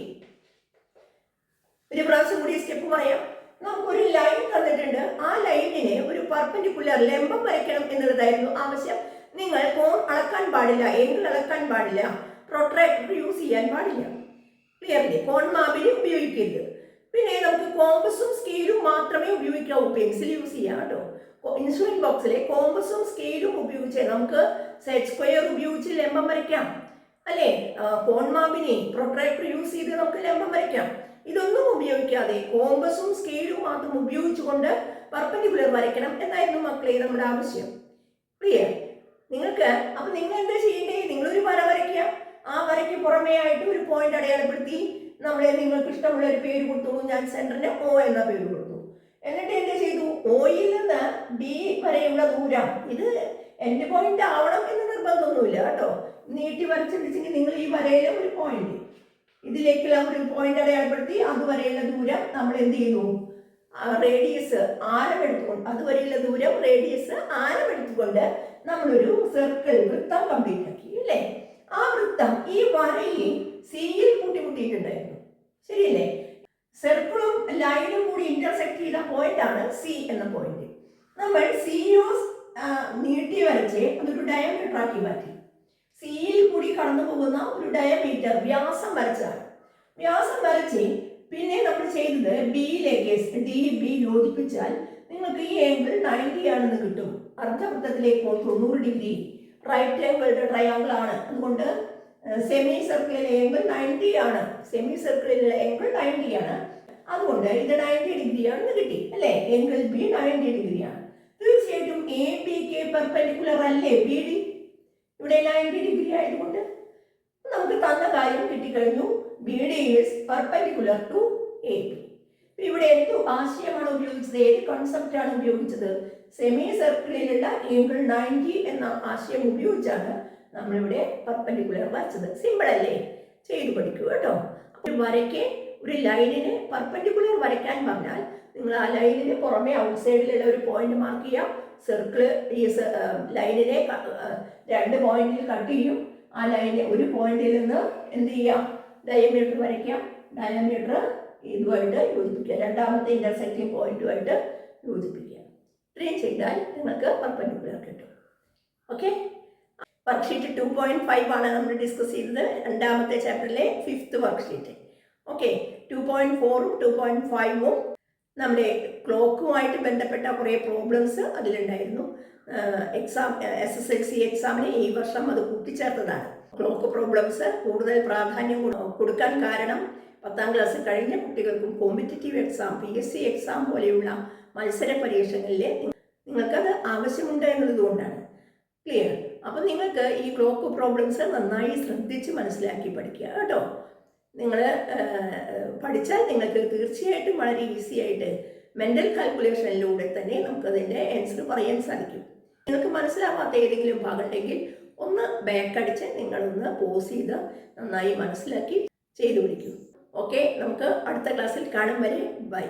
ഒരു പ്രാവശ്യം കൂടി സ്റ്റെപ്പ് പറയാം. നമുക്കൊരു ലൈൻ തന്നിട്ടുണ്ട്. ആ ലൈനിനെ ഒരു പെർപെൻഡിക്കുലർ ലംബം വരയ്ക്കണം എന്നുള്ളതായിരുന്നു ആവശ്യം. നിങ്ങൾ കോൺ അളക്കാൻ പാടില്ല എങ്കിൽ അളക്കാൻ പാടില്ല പ്രൊട്രാക്ടർ യൂസ് ചെയ്യാൻ പാടില്ല. ക്ലിയർലി കോൺ മാപിനെ ഉപയോഗിക്കരുത്. പിന്നെ നമുക്ക് കോമ്പസും സ്കെയിലും മാത്രമേ ഉപയോഗിക്കാവൂ. പെൻസിൽ യൂസ് ചെയ്യാം കേട്ടോ. ഇൻസ്ട്രുമെന്റ് ബോക്സിലെ കോമ്പസും സ്കെയിലും ഉപയോഗിച്ച് നമുക്ക് സെറ്റ് സ്ക്വയർ ഉപയോഗിച്ച് ലംബം വരയ്ക്കാം. അല്ലേ? കോൺമാബിനെ പ്രൊട്രാക്ടർ യൂസ് ചെയ്ത് നമുക്ക് ലംബം വരയ്ക്കാം. ഇതൊന്നും ഉപയോഗിക്കാതെ കോമ്പസും സ്കെയിലും മാത്രം ഉപയോഗിച്ചുകൊണ്ട് പർപ്പൻഡിക്കുലർ വരയ്ക്കണം എന്നായിരുന്നു മക്കളെ നമ്മുടെ ആവശ്യം. ക്ലിയർ നിങ്ങൾക്ക് അപ്പൊ നിങ്ങൾ എന്താ ചെയ്യേണ്ടേ? നിങ്ങളൊരു വര വരയ്ക്കുക. ആ വരയ്ക്ക് പുറമേ ആയിട്ട് ഒരു പോയിന്റ് അടയാളപ്പെടുത്തി നമ്മളെ നിങ്ങൾക്ക് ഇഷ്ടമുള്ള ഒരു പേര് കൊടുത്തോളൂ. ഞാൻ സെന്ററിന് ഓ എന്ന പേര് കൊടുത്തു എന്നിട്ട് എന്ത് ചെയ്തു? ഒയിൽ നിന്ന് ബി വരെയുള്ള ദൂരം. ഇത് എന്റെ പോയിന്റ് ആവണം എന്ന് നിർബന്ധമൊന്നുമില്ല കേട്ടോ. നീട്ടി വരച്ചിട്ടുണ്ടെങ്കിൽ നിങ്ങൾ ഈ വരയിലെ ഒരു പോയിന്റ് ഇതിലേക്കുള്ള ഒരു പോയിന്റ് അടയാളപ്പെടുത്തി അതുവരെയുള്ള ദൂരം നമ്മൾ എന്ത് ചെയ്തു? റേഡിയസ് ആരം എടുത്തുകൊണ്ട് അതുവരെയുള്ള ദൂരം റേഡിയസ് ആരം എടുത്തുകൊണ്ട് നമ്മളൊരു സർക്കിൾ വൃത്തം കംപ്ലീറ്റ് ആക്കി അല്ലേ? ആ വൃത്തം ഈ വരയിൽ സിയിൽ കൂട്ടിമുട്ടിയിട്ടുണ്ടായിരുന്നു ശരിയല്ലേ? സർക്കിളും ലൈനും കൂടി ഇന്റർസെക്ട് ചെയ്ത പോയിന്റ് ആണ് സി എന്ന പോയിന്റ് നമ്മൾ സി യൂസ് നീട്ടി വരച്ച് അതൊരു ഡയമീറ്റർ ആക്കി മാറ്റി. സിയിൽ കൂടി കടന്നു പോകുന്ന ഒരു ഡയമീറ്റർ വ്യാസം വരച്ചതാണ്. വ്യാസം വരച്ച് പിന്നെ നമ്മൾ ചെയ്തത് ബിയിലേക്ക് ഡി ബി യോജിപ്പിച്ചാൽ നിങ്ങൾക്ക് ഈ ആംഗിൾ നയന്റി ആണെന്ന് കിട്ടും. അർദ്ധവൃത്തത്തിലേക്ക് തൊണ്ണൂറ് ഡിഗ്രി റൈറ്റ് ആംഗിളുടെ ട്രയാങ്കിൾ ആണ്. അതുകൊണ്ട് സെമി സർക്കിളിലെ ഏംഗിൾ നയന്റി ആണ്. സെമി സർക്കിളിലെ ഏംഗിൾ നയന്റി ആണ്. അതുകൊണ്ട് ഇത് നയന്റി ഡിഗ്രി ആണെന്ന് കിട്ടി അല്ലേ? ഏംഗിൾ ബി നയന്റി ഡിഗ്രി ആണ്. തീർച്ചയായിട്ടും എ ബി കെ പെർപെൻഡിക്കുലർ അല്ലേ ബി ഡി ഇവിടെ നയന്റി ഡിഗ്രി ആയതുകൊണ്ട് നമുക്ക് തന്ന കാര്യം കിട്ടിക്കഴിഞ്ഞു. B D is perpendicular to A B ഇവിടെ എന്തു ആശയമാണ് ഉപയോഗിച്ചത്? ഏത് കോൺസെപ്റ്റ് ആണ് ഉപയോഗിച്ചത്? സെമി സർക്കിളിലുള്ള ഏംഗിൾ നയന്റി എന്ന ആശയം ഉപയോഗിച്ചാണ് നമ്മളിവിടെ പെർപെൻഡിക്കുലർ വരച്ചത്. സിമ്പിൾ അല്ലേ? ചെയ്തു പഠിക്കുക കേട്ടോ. ഒരു വരയ്ക്ക് ഒരു ലൈനിന് പെർപെൻഡിക്കുലർ വരയ്ക്കാൻ പറഞ്ഞാൽ നിങ്ങൾ ആ ലൈനിന് പുറമെ ഔട്ട് സൈഡിലുള്ള ഒരു പോയിന്റ് മാർക്ക് ചെയ്യാം. സർക്കിൾ ഈ ലൈനിനെ രണ്ട് പോയിന്റിൽ കട്ട് ചെയ്യും. ആ ലൈന് ഒരു പോയിന്റിൽ നിന്ന് എന്ത് ചെയ്യാം? ഡയമീറ്റർ വരയ്ക്കാം. ഡയമീറ്റർ ഇതുമായിട്ട് യോജിപ്പിക്കുക. രണ്ടാമത്തെ ഇന്റർസെക്റ്റിംഗ് പോയിന്റുമായിട്ട് യോജിപ്പിക്കുക. ഇത്രയും ചെയ്താൽ നിങ്ങൾക്ക് പർപ്പൻഡിക്കുലർ കിട്ടും. Okay worksheet two point five ആണ് നമ്മൾ ഡിസ്കസ് ചെയ്തത് രണ്ടാമത്തെ ചാപ്റ്ററിലെ fifth worksheet okay two point ഫോറും ടു പോയിന്റ് ഫൈവും നമ്മുടെ ക്ലോക്കുമായിട്ട് ബന്ധപ്പെട്ട കുറേ problems അതിലുണ്ടായിരുന്നു. Exam S S L C എക്സാമിന് ഈ വർഷം അത് കൂട്ടിച്ചേർത്തതാണ്. ക്ലോക്ക് പ്രോബ്ലംസ് കൂടുതൽ പ്രാധാന്യം കൊടുക്കാൻ കാരണം പത്താം ക്ലാസ് കഴിഞ്ഞ കുട്ടികൾക്കും competitive exam P S C exam പോലെയുള്ള മത്സര പരീക്ഷകളിൽ നിങ്ങൾക്കത് ആവശ്യമുണ്ട് എന്നതുകൊണ്ടാണ് ക്ലിയർ അപ്പം നിങ്ങൾക്ക് ഈ ക്ലോക്ക് പ്രോബ്ലംസ് നന്നായി ശ്രദ്ധിച്ച് മനസ്സിലാക്കി പഠിക്കുക കേട്ടോ. നിങ്ങൾ പഠിച്ചാൽ നിങ്ങൾക്ക് തീർച്ചയായിട്ടും വളരെ ഈസി ആയിട്ട് മെന്റൽ കാൽക്കുലേഷനിലൂടെ തന്നെ നമുക്കതിന്റെ ആൻസർ പറയാൻ സാധിക്കും. നിങ്ങൾക്ക് മനസ്സിലാവാത്ത ഏതെങ്കിലും ഭാഗം ഉണ്ടെങ്കിൽ ഒന്ന് ബാക്ക് അടിച്ച് നിങ്ങളൊന്ന് പോസ് ചെയ്ത് നന്നായി മനസ്സിലാക്കി ചെയ്തു പിടിക്കും. ഓക്കെ നമുക്ക് അടുത്ത ക്ലാസ്സിൽ കാണും വരെ. ബൈ